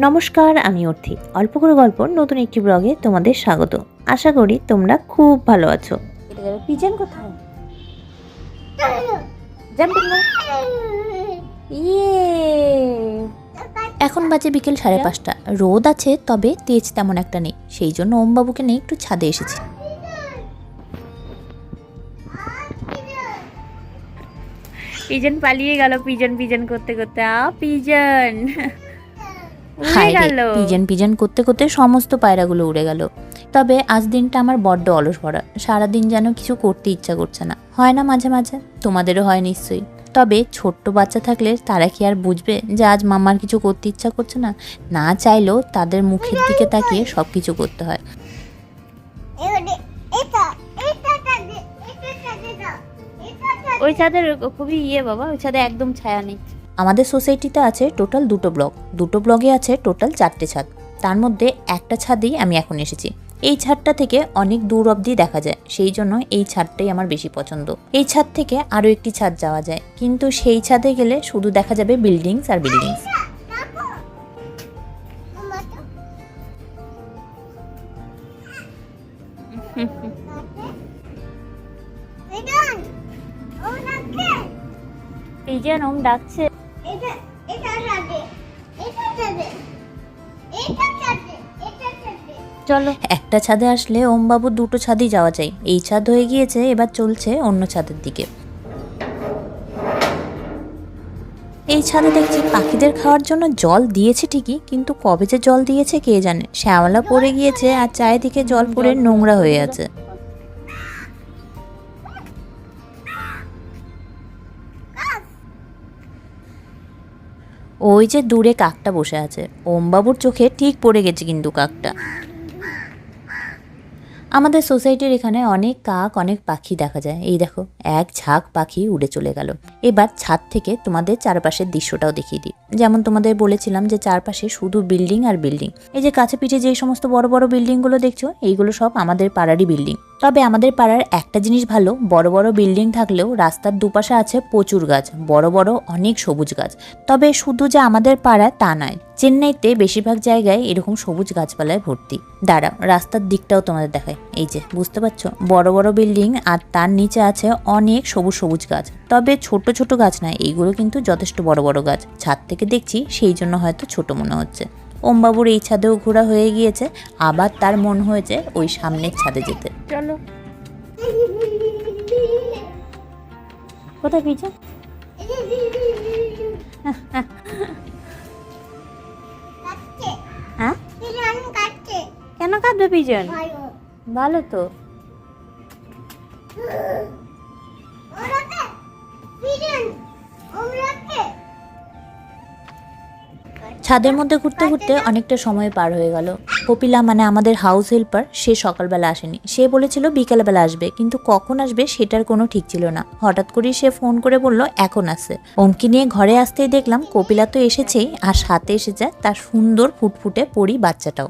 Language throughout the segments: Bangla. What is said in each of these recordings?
নমস্কার আমি অর্থি। অল্প করে গল্প নতুন একটি ব্লগে তোমাদের স্বাগত। আশা করি তোমরা খুব ভালো আছো। পিজন কোথায়? ইয়ে। এখন বাজে বিকেল সাড়ে পাঁচটা। রোদ আছে তবে তেজ তেমন একটা নেই। সেই জন্য ওমবাবুকে নিয়ে একটু ছাদে এসেছি। পিজন পালিয়ে গেল পিজন পিজন করতে করতে। আ পিজন হায় রে, পিজন পিজন করতে করতে সমস্ত পায়রাগুলো উড়ে গেল। তবে আজ দিনটা আমার বড্ড অলস ভরা। সারাদিন যেন কিছু করতে ইচ্ছা করছে না। হয় না মাঝে মাঝে? তোমাদেরও হয় নিশ্চয়ই। তবে ছোট্ট বাচ্চা থাকলে তারা কি আর বুঝবে যে আজ মামার কিছু করতে ইচ্ছা করছে না? না চাইলেও তাদের মুখের দিকে তাকিয়ে সব কিছু করতে হয়। ওই ছাদের খুবই ইয়ে বাবা ওই ছাদে একদম ছায়া নেই। আমাদের সোসাইটিতে আছে টোটাল দুটো ব্লক দুটো ব্লকে আছে টোটাল চারটে ছাদ তার মধ্যে একটা ছাদেই আমি এখন এসেছি এই ছাদটা থেকে অনেক দূর অবধি দেখা যায় সেই জন্য এই ছাদটাই আমার বেশি পছন্দ এই ছাদ থেকে আরও একটি ছাদ যাওয়া যায় কিন্তু সেই ছাদে গেলে শুধু দেখা যাবে বিল্ডিংস আর বিল্ডিংস এই যে ওম ডাকছে চলো। একটা ছাদে আসলে ওমবাবু দুটো ছাদই যাওয়া যায় এই ছাদ হয়ে গিয়েছে, এবার চলছে অন্য ছাদের দিকে। এই ছাদে দেখছি পাখিদের খাওয়ার জন্য জল দিয়েছে ঠিকই, কিন্তু কবে যে জল দিয়েছে কে জানে? শ্যাওলা পড়ে গিয়েছে আর চারিদিকে জল পড়ে নোংরা হয়ে আছে। ওই যে দূরে কাকটা বসে আছে। ওমবাবুর চোখে ঠিক পড়ে গেছে কিন্তু কাকটা। আমাদের সোসাইটির এখানে অনেক কাক, অনেক পাখি দেখা যায়। এই দেখো, এক ঝাঁক পাখি উড়ে চলে গেল। এবার ছাদ থেকে তোমাদের চারপাশের দৃশ্যটাও দেখিয়ে দিই। যেমন তোমাদের বলেছিলাম যে চারপাশে শুধু বিল্ডিং আর বিল্ডিং। এই যে কাছে পিঠে যে সমস্ত বড় বড় বিল্ডিংগুলো দেখছ, এইগুলো সব আমাদের পাড়ারই বিল্ডিং। তবে আমাদের পাড়ার একটা জিনিস ভালো, বড় বড় বিল্ডিং থাকলেও রাস্তার দুপাশে আছে প্রচুর গাছ, বড় বড় অনেক সবুজ গাছ। তবে শুধু যে আমাদের পাড়া তা নয় চেন্নাইতে বেশিরভাগ জায়গায় এরকম সবুজ গাছপালায় ভর্তি। দাঁড়াও রাস্তার দিকটাও তোমাদের দেখায় এই যে বুঝতে পারছ? বড় বড় বিল্ডিং আর তার নিচে আছে অনেক সবুজ সবুজ গাছ। তবে ছোট ছোট গাছ নয় এইগুলো কিন্তু যথেষ্ট বড় বড় গাছ। ছাদ থেকে দেখছি সেই জন্য হয়তো ছোট মনে হচ্ছে। ওমবাবুর এই ছাদেও ঘোরা হয়ে গিয়েছে আবার তার মন হয়েছে ওই সামনের ছাদে যেতে। চলো। কোথায় পিছে কেন কাঁদবে পিজন ভালো। তো। ছাদের মধ্যে ঘুরতে ঘুরতে অনেকটা সময় পার হয়ে গেল। কপিলা মানে আমাদের হাউস হেল্পার সে সকালবেলা আসেনি। সে বলেছিল বিকালবেলা আসবে কিন্তু কখন আসবে সেটার কোনো ঠিক ছিল না। হঠাৎ করেই সে ফোন করে বলল এখন আসে ওমকে নিয়ে ঘরে আসতেই দেখলাম কপিলা তো এসেছেই আর সাথে এসেছে তার সুন্দর ফুটফুটে পরি বাচ্চাটাও।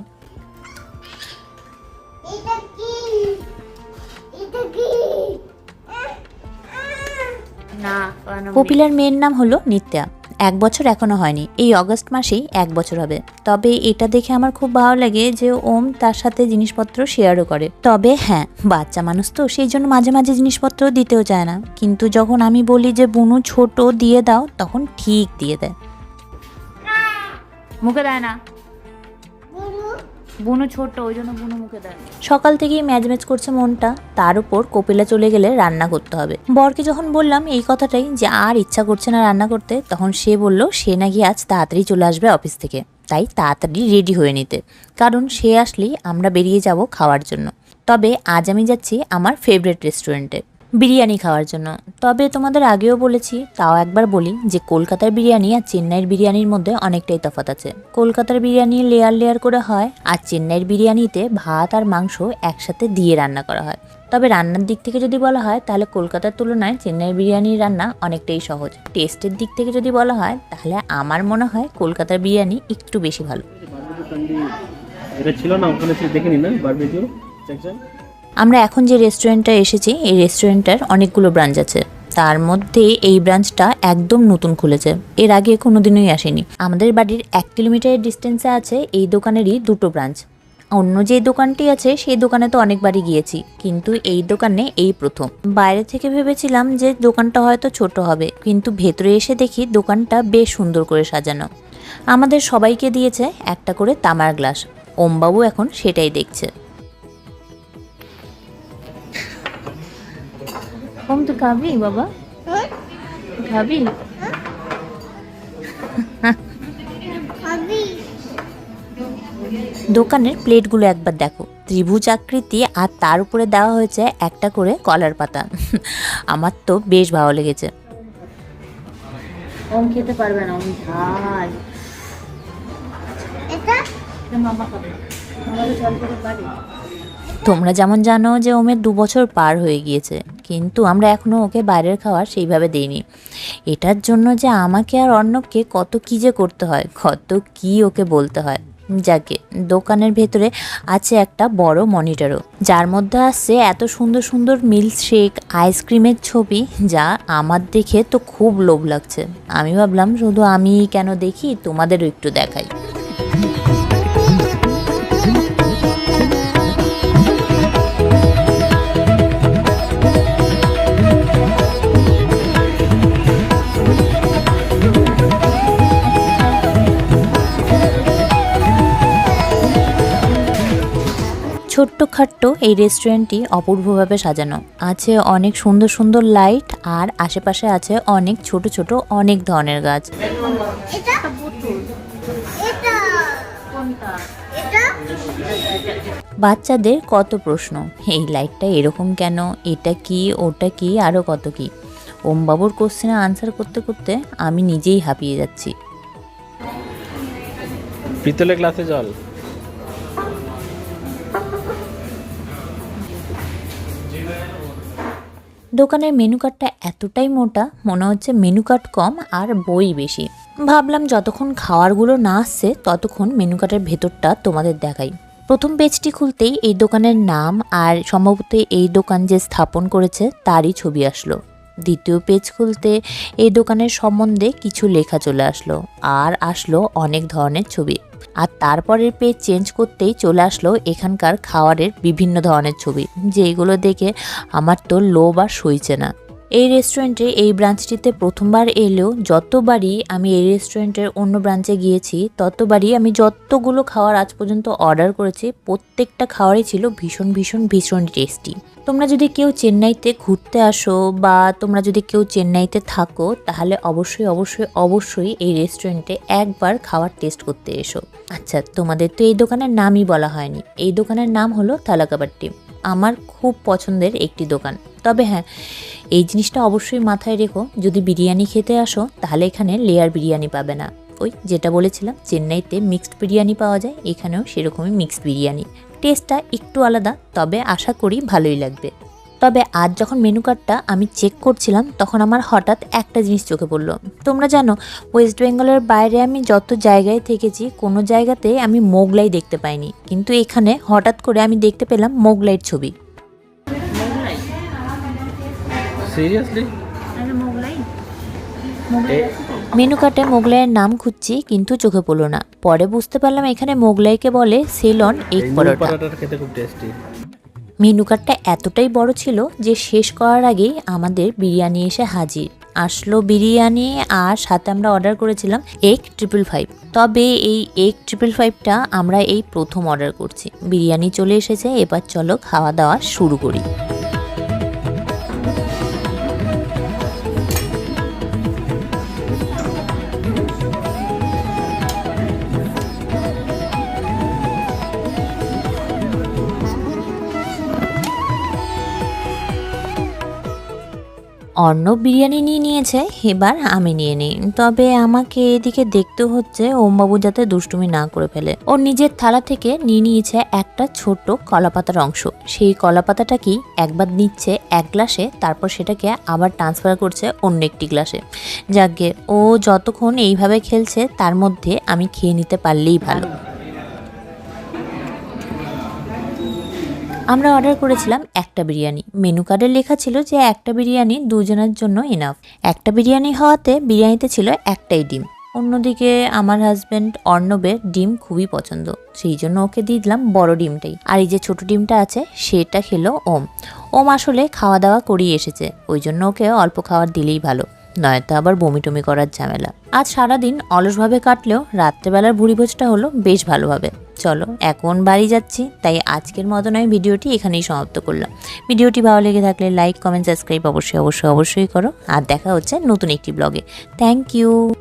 কপিলার মেয়ের নাম হলো নিত্যা। এক বছর এখনও হয়নি। এই অগস্ট মাসেই এক বছর হবে। তবে এটা দেখে আমার খুব ভালো লাগে যে ওম তার সাথে জিনিসপত্র শেয়ারও করে। তবে হ্যাঁ বাচ্চা মানুষ তো সেই জন্য মাঝে মাঝে জিনিসপত্র দিতেও চায় না। কিন্তু যখন আমি বলি যে, বুনু, ছোট, দিয়ে দাও, তখন ঠিক দিয়ে দেয়। মুখে দেয় না। বুনু ছোট ওই জন্য বুনু মুখে দেয় সকাল থেকেই ম্যাজ ম্যাচ করছে মনটা, তার উপর কপিলা চলে গেলে রান্না করতে হবে। বরকে যখন বললাম এই কথাটাই যে আর ইচ্ছা করছে না রান্না করতে, তখন সে বলল, সে নাকি আজ তাড়াতাড়ি চলে আসবে অফিস থেকে। তাই তাড়াতাড়ি রেডি হয়ে নিতে। কারণ সে আসলেই আমরা বেরিয়ে যাব খাওয়ার জন্য। তবে আজ আমি যাচ্ছি আমার ফেভারিট রেস্টুরেন্টে বিরিয়ানি খাওয়ার জন্য। তবে তোমাদের আগেও বলেছি, তাও একবার বলি, যে কলকাতার বিরিয়ানি আর চেন্নাইয়ের বিরিয়ানির মধ্যে অনেকটাই তফাৎ আছে। কলকাতার বিরিয়ানি লেয়ার লেয়ার করে হয়, আর চেন্নাইয়ের বিরিয়ানিতে ভাত আর মাংস একসাথে দিয়ে রান্না করা হয়। তবে রান্নার দিক থেকে যদি বলা হয়, তাহলে কলকাতার তুলনায় চেন্নাইয়ের বিরিয়ানির রান্না অনেকটাই সহজ। টেস্টের দিক থেকে যদি বলা হয়, তাহলে আমার মনে হয় কলকাতার বিরিয়ানি একটু বেশি ভালো। এটা ছিল না, ওখানে না বারবিকিউ সেকশন আমরা এখন যে রেস্টুরেন্টটা এসেছি, এই রেস্টুরেন্টটার অনেকগুলো ব্রাঞ্চ আছে। তার মধ্যে এই ব্রাঞ্চটা একদম নতুন খুলেছে। এর আগে কোনোদিনই আসেনি। আমাদের বাড়ির এক কিলোমিটারের ডিস্টেন্সে আছে এই দোকানেরই দুটো ব্রাঞ্চ অন্য যে দোকানটি আছে, সেই দোকানে তো অনেকবারই গিয়েছি। কিন্তু এই দোকানে এই প্রথম। বাইরে থেকে ভেবেছিলাম যে দোকানটা হয়তো ছোট হবে। কিন্তু ভেতরে এসে দেখি দোকানটা বেশ সুন্দর করে সাজানো। আমাদের সবাইকে দিয়েছে একটা করে তামার গ্লাস। ওমবাবু এখন সেটাই দেখছে। ওম তো খাবি বাবা। খাবি? দোকানের প্লেটগুলো একবার দেখো। ত্রিভুজ আকৃতি আর তার উপরে দেওয়া হয়েছে একটা করে কলার পাতা। আমার তো বেশ ভালো লেগেছে। ওম খেতে পারবে না ওম ঝাল তোমরা যেমন জানো যে ওমের দু বছর পার হয়ে গিয়েছে। কিন্তু আমরা এখনও ওকে বাইরের খাবার সেইভাবে দিইনি। এটার জন্য যে আমাকে আর অর্ণবকে কত কী যে করতে হয়, কত কী ওকে বলতে হয়। যাকে, দোকানের ভেতরে আছে একটা বড় মনিটরও, যার মধ্যে আসছে এত সুন্দর সুন্দর মিল্ক শেক আইসক্রিমের ছবি, যা আমার দেখে তো খুব লোভ লাগছে। আমি ভাবলাম, শুধু আমি কেন দেখি? তোমাদেরও একটু দেখাই। ছোট্ট খাট্ট এই রেস্টুরেন্টটি অপূর্বভাবে সাজানো। আছে অনেক সুন্দর সুন্দর লাইট আর আশেপাশে আছে অনেক ছোট ছোট অনেক ধরনের গাছ। বাচ্চাদের কত প্রশ্ন এই লাইটটা এরকম কেন এটা কি ওটা কি আরও কত কি? ওমবাবুর কোশ্চেনে আনসার করতে করতে আমি নিজেই হাঁপিয়ে যাচ্ছি। পিতলে গ্লাসে জল? দোকানের মেনু কার্ডটা এতটাই মোটা, মনে হচ্ছে মেনু কার্ড কম আর বই বেশি। ভাবলাম যতক্ষণ খাওয়ারগুলো না আসছে, ততক্ষণ মেনু কার্ডের ভেতরটা তোমাদের দেখাই। প্রথম পেজটি খুলতেই এই দোকানের নাম আর সম্ভবত এই দোকান যে স্থাপন করেছে, তারই ছবি আসলো। দ্বিতীয় পেজ খুলতে এই দোকানের সম্বন্ধে কিছু লেখা চলে আসলো, আর আসলো অনেক ধরনের ছবি। আর তারপরের পেজ চেঞ্জ করতেই চলে আসলো এখানকার খাওয়ারের বিভিন্ন ধরনের ছবি। যেগুলো দেখে আমার তো লোভ আর সইছে না। এই রেস্টুরেন্টে এই ব্রাঞ্চটিতে প্রথমবার এলেও যতবারই আমি এই রেস্টুরেন্টের অন্য ব্রাঞ্চে গিয়েছি, ততবারই আমি যতগুলো খাওয়ার আজ পর্যন্ত অর্ডার করেছি, প্রত্যেকটা খাবারই ছিল ভীষণ ভীষণ ভীষণ টেস্টি তোমরা যদি কেউ চেন্নাইতে ঘুরতে আসো বা তোমরা যদি কেউ চেন্নাইতে থাকো, তাহলে অবশ্যই অবশ্যই অবশ্যই এই রেস্টুরেন্টে একবার খাওয়ার টেস্ট করতে এসো। আচ্ছা তোমাদের তো এই দোকানের নামই বলা হয়নি। এই দোকানের নাম হলো থালাকাবাট্টি আমার খুব পছন্দের একটি দোকান। তবে হ্যাঁ এই জিনিসটা অবশ্যই মাথায় রেখো, যদি বিরিয়ানি খেতে আসো, তাহলে এখানে লেয়ার বিরিয়ানি পাবে না। ওই যেটা বলেছিলাম, চেন্নাইতে মিক্সড বিরিয়ানি পাওয়া যায়, এখানেও সেরকমই মিক্সড বিরিয়ানি। টেস্টটা একটু আলাদা, তবে আশা করি ভালোই লাগবে। তবে আজ যখন মেনু কার্ডটা আমি চেক করছিলাম, তখন আমার হঠাৎ একটা জিনিস চোখে পড়ল। তোমরা জানো ওয়েস্ট বেঙ্গলের বাইরে আমি যত জায়গায় থেকেছি, কোনো জায়গাতে আমি মোগলাই দেখতে পাইনি। কিন্তু এখানে হঠাৎ করে আমি দেখতে পেলাম মোগলাইয়ের ছবি। সিরিয়াসলি মেনু কার্ডে মোগলাইয়ের নাম খুঁজছি কিন্তু চোখে পড়ল না। পরে বুঝতে পারলাম এখানে মোগলাইকে বলে সেলন এগ পরোটা। পরোটাটা খেতে খুব টেস্টি মেনু কার্ডটা এতটাই বড় ছিল যে শেষ করার আগেই আমাদের বিরিয়ানি এসে হাজির। আসলো বিরিয়ানি আর সাথে আমরা অর্ডার করেছিলাম এগ ট্রিপল ফাইভ তবে এই এগ ট্রিপল ফাইভটা আমরা এই প্রথম অর্ডার করছি। বিরিয়ানি চলে এসেছে এবার চলো খাওয়া দাওয়া শুরু করি। অর্ণব বিরিয়ানি নিয়ে নিয়েছে, এবার আমি নিয়ে নিই। তবে আমাকে এদিকে দেখতে হচ্ছে ওমবাবু যাতে দুষ্টুমি না করে ফেলে। ও নিজের থালা থেকে নিয়ে নিয়েছে একটা ছোট কলাপাতার অংশ। সেই কলাপাতাটা কি একবার নিচ্ছে এক গ্লাসে, তারপর সেটাকে আবার ট্রান্সফার করছে অন্য একটি গ্লাসে। যাকে ও যতক্ষণ এইভাবে খেলছে, তার মধ্যে আমি খেয়ে নিতে পারলেই ভালো। আমরা অর্ডার করেছিলাম একটা বিরিয়ানি। মেনু কার্ডে লেখা ছিল যে একটা বিরিয়ানি দুজনের জন্য এনাফ একটা বিরিয়ানি হওয়াতে বিরিয়ানিতে ছিল একটাই ডিম। অন্যদিকে আমার হাজব্যান্ড অর্ণবের ডিম খুবই পছন্দ। সেই জন্য ওকে দিয়ে দিলাম বড় ডিমটাই। আর এই যে ছোট ডিমটা আছে, সেটা খেলো ওম। ওম আসলে খাওয়া দাওয়া করিয়ে এসেছে। ওই জন্য ওকে অল্প খাবার দিলেই ভালো। নয়তো আবার বমি টমি করার ঝামেলা। আজ সারাদিন অলসভাবে কাটলেও রাত্রেবেলার ভুড়িভোজটা হলো বেশ ভালোভাবে। চলো, এখন বাড়ি যাচ্ছি, তাই আজকের মতন আমি ভিডিওটি এখানেই সমাপ্ত করলাম। ভিডিওটি ভালো লেগে থাকলে লাইক কমেন্ট সাবস্ক্রাইব অবশ্যই অবশ্যই অবশ্যই করো। আর দেখা হচ্ছে নতুন একটি ব্লগে থ্যাংক ইউ